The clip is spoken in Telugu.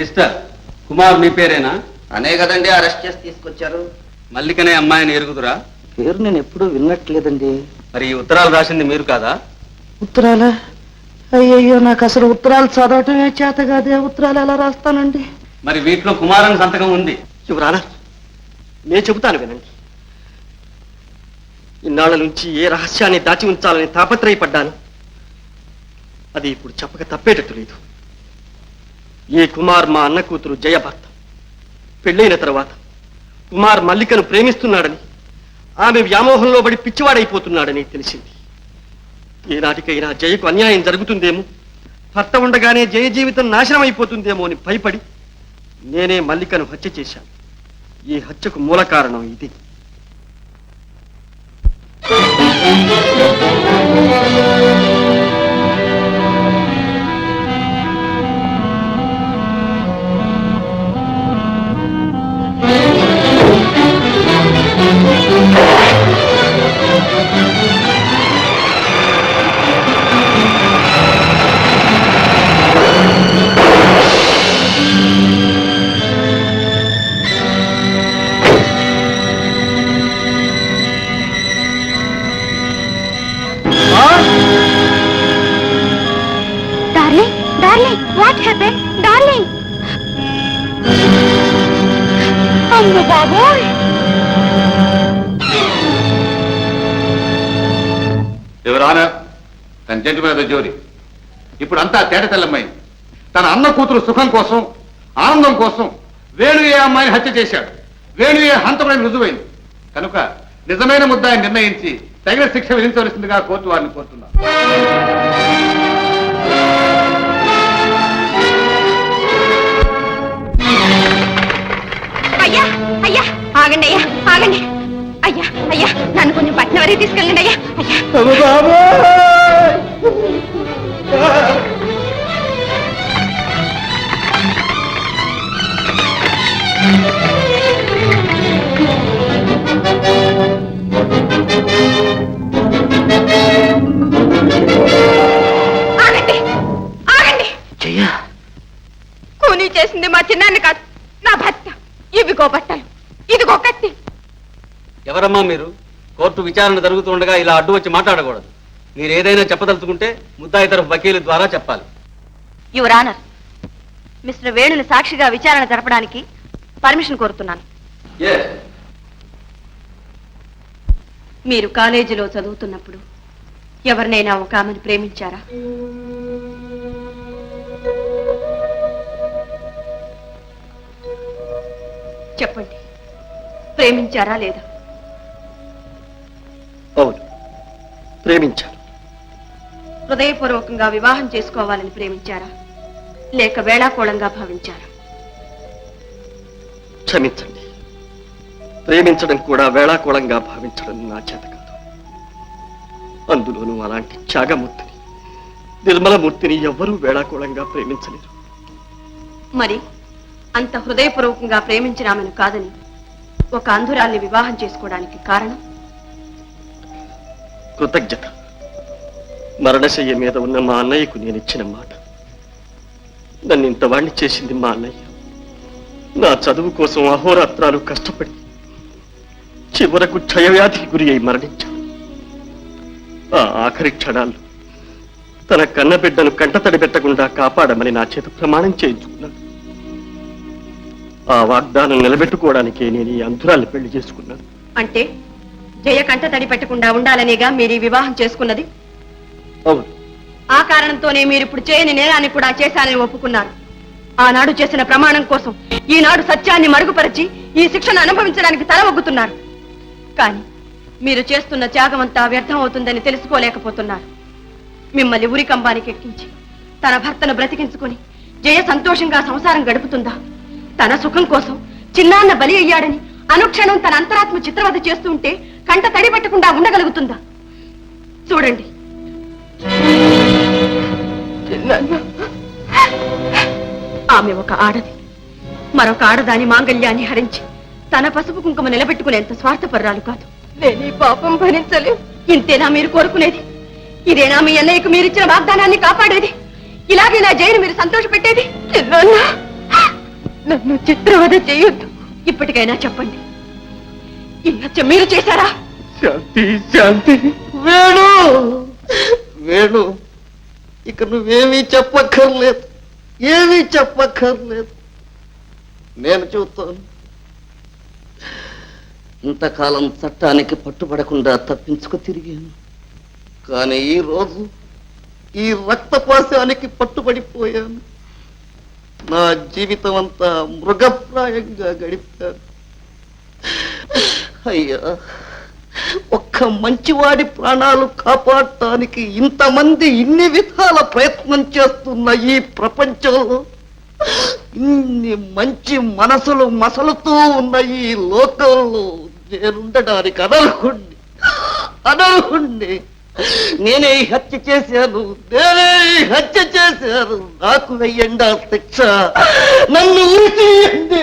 మిస్టర్ కుమార్ మీ పేరేనా? అనే కదండి అరెస్ట్ చేసి తీసుకొచ్చారు. మల్లికనే అమ్మాయిని ఎరుగుదురా? పేరు నేను ఎప్పుడూ విన్నట్లేదండి మరి ఈ ఉత్తరాలు రాసింది మీరు కాదా? ఉత్తరాలా? అయ్యయ్యో నాకు అసలు ఉత్తరాలు చదవటమే చేత కాదే. ఉత్తరాలు ఎలా రాస్తానండి? మరి వీటిలో కుమారన్ సంతకం ఉంది. యువరానా నేను చెబుతాను వినండి. ఇన్నాళ్ళ నుంచి ఏ రహస్యాన్ని దాచి ఉంచాలని తాపత్రయపడ్డాను. అది ఇప్పుడు చెప్పక తప్పేటట్టు లేదు. ఈ కుమార్ మా అన్న కూతురు జయ భర్త పెళ్ళైన తర్వాత కుమార్ మల్లికను ప్రేమిస్తున్నాడని ఆమె వ్యామోహంలో పడి పిచ్చివాడైపోతున్నాడని తెలిసింది. ఈనాటికైనా జయకు అన్యాయం జరుగుతుందేమో భర్త ఉండగానే జయ జీవితం నాశనం అయిపోతుందేమో అని భయపడి నేనే మల్లికను హత్య చేశాను. ఈ హత్యకు మూల కారణం ఇది. వాట్ హ్యాపెన్ డార్లింగ్ అమ్మ బాబోయ్! ఎవరానా తన జంటి మీద జోరి ఇప్పుడు అంతా తేట తెల్లమ్మైంది తన అన్న కూతురు సుఖం కోసం ఆనందం కోసం వేణు ఏ అమ్మాయిని హత్య చేశాడు. వేణు ఏ హంతమైన రుజువైంది. కనుక నిజమైన ముద్దాయిని నిర్ణయించి తగిన శిక్ష విధించవలసిందిగా కోర్టు వారిని కోరుతున్నారు వరకు తీసుకెళ్ళండి అయ్యా. అయ్యా. ఆగండి. ఆగండి. జయ. కూనీ చేసింది మా చిన్నాన్ని కాదు నా భర్త. ఇవిగో బట్టలు. ఇదిగో కత్తి. ఎవరమ్మా మీరు? కోర్టు విచారణ జరుగుతుండగా ఇలా అడ్డు వచ్చి మాట్లాడకూడదు. మీరు ఏదైనా చెప్పదలుచుకుంటే ముద్దాయి తరఫు వకీలు ద్వారా చెప్పాలి. యువర్ ఆనర్ మిస్టర్ వేణుని సాక్షిగా విచారణ జరపడానికి పర్మిషన్ కోరుతున్నాను. మీరు కాలేజీలో చదువుతున్నప్పుడు ఎవరినైనా ఒక ఆమెను ప్రేమించారా? చెప్పండి. ప్రేమించారా లేదా? ప్రేమించాను హృదయపూర్వకంగా వివాహం చేసుకోవాలని ప్రేమించారా? లేక వేళాకోళంగా భావించారా? క్షమించండి. ప్రేమించడం కూడా వేళాకోళంగా భావించడం నా చేత కాదు. అందులోనూ అలాంటి త్యాగమూర్తిని నిర్మలమూర్తిని ఎవ్వరూ వేళాకోళంగా ప్రేమించలేరు. మరి అంత హృదయపూర్వకంగా ప్రేమించిన ఆమెను కాదని ఒక అంధురాల్ని వివాహం చేసుకోవడానికి కారణం? కృతజ్ఞత. మరణశయ్య మీద ఉన్న మా అన్నయ్యకు నేను ఇచ్చిన మాట. నన్ను ఇంతవాణ్ణి చేసింది మా అన్నయ్య. నా చదువు కోసం అహోరాత్రాలు కష్టపడి చివరకు క్షయవ్యాధికి గురి అయి మరణించాడు. ఆ ఆఖరి క్షణాల్లో తన కన్నబిడ్డను కంటతడి పెట్టకుండా కాపాడమని నా చేత ప్రమాణం చేయించుకున్నాడు ఆ వాగ్దానం నిలబెట్టుకోవడానికే నేను ఈ అంధురాల్ని పెళ్ళి చేసుకున్నాను. అంటే? జయ కంట తడి పెట్టకుండా ఉండాలనేగా మీరు ఈ వివాహం చేసుకున్నది? అవును. ఆ కారణంతోనే మీరు ఇప్పుడు చేయని నేరాన్ని కూడా చేశానని ఒప్పుకున్నారు. ఆనాడు చేసిన ప్రమాణం కోసం ఈనాడు సత్యాన్ని మరుగుపరిచి ఈ శిక్షను అనుభవించడానికి తల ఒగ్గుతున్నారు. కానీ మీరు చేస్తున్న త్యాగమంతా వ్యర్థం అవుతుందని తెలుసుకోలేకపోతున్నారు. మిమ్మల్ని ఉరికంబానికి ఎక్కించి తన భర్తను బ్రతికించుకుని జయ సంతోషంగా సంసారం గడుపుతుందా? తన సుఖం కోసం చిన్నాన్న బలి అయ్యాడని అనుక్షణం తన అంతరాత్మ చిత్రవద చేస్తూ ఉంటే కంట తడి పెట్టకుండా ఉండగలుగుతుందా? చూడండి. ఆమె ఒక ఆడది. మరొక ఆడదాని మాంగళ్యాన్ని హరించి తన పసుపు కుంకుమ నిలబెట్టుకునేంత స్వార్థపర్రాలు కాదు. నేను ఈ పాపం భరించలే ఇంతేనా మీరు కోరుకునేది? ఇదేనా మీ అన్నయ్యకు మీరిచ్చిన వాగ్దానాన్ని కాపాడేది? ఇలాగే నా జైలు మీరు సంతోష పెట్టేది? నన్ను చిత్రవద చేయొద్దు. ఇప్పటికైనా చెప్పండి. ఈ హత్య మీరు చేశారా? శాంతి శాంతి. వేణు! వేణు ఇక నువ్వేమీ చెప్పక్కర్లేదు. ఏమీ చెప్పక్కర్లేదు. నేను చెబుతాను ఇంతకాలం చట్టానికి పట్టుబడకుండా తప్పించుకు తిరిగాను. కానీ ఈ రోజు ఈ రక్తపాశానికి పట్టుబడిపోయాను. నా జీవితం అంతా మృగప్రాయంగా గడిపాను. అయ్యా ఒక్క మంచివాడి ప్రాణాలు కాపాడటానికి ఇంతమంది ఇన్ని విధాల ప్రయత్నం చేస్తున్న ఈ ప్రపంచంలో ఇన్ని మంచి మనసులు మసలుతూ ఉన్న ఈ లోకంలో నేనుండడానికి అనర్హుణ్ణి అనర్హుణ్ణి. నేనే హత్య చేశాను నేనే హత్య చేశాను. నాకు వెయ్యండి ఆ శిక్ష. నన్ను ఊరితీయండి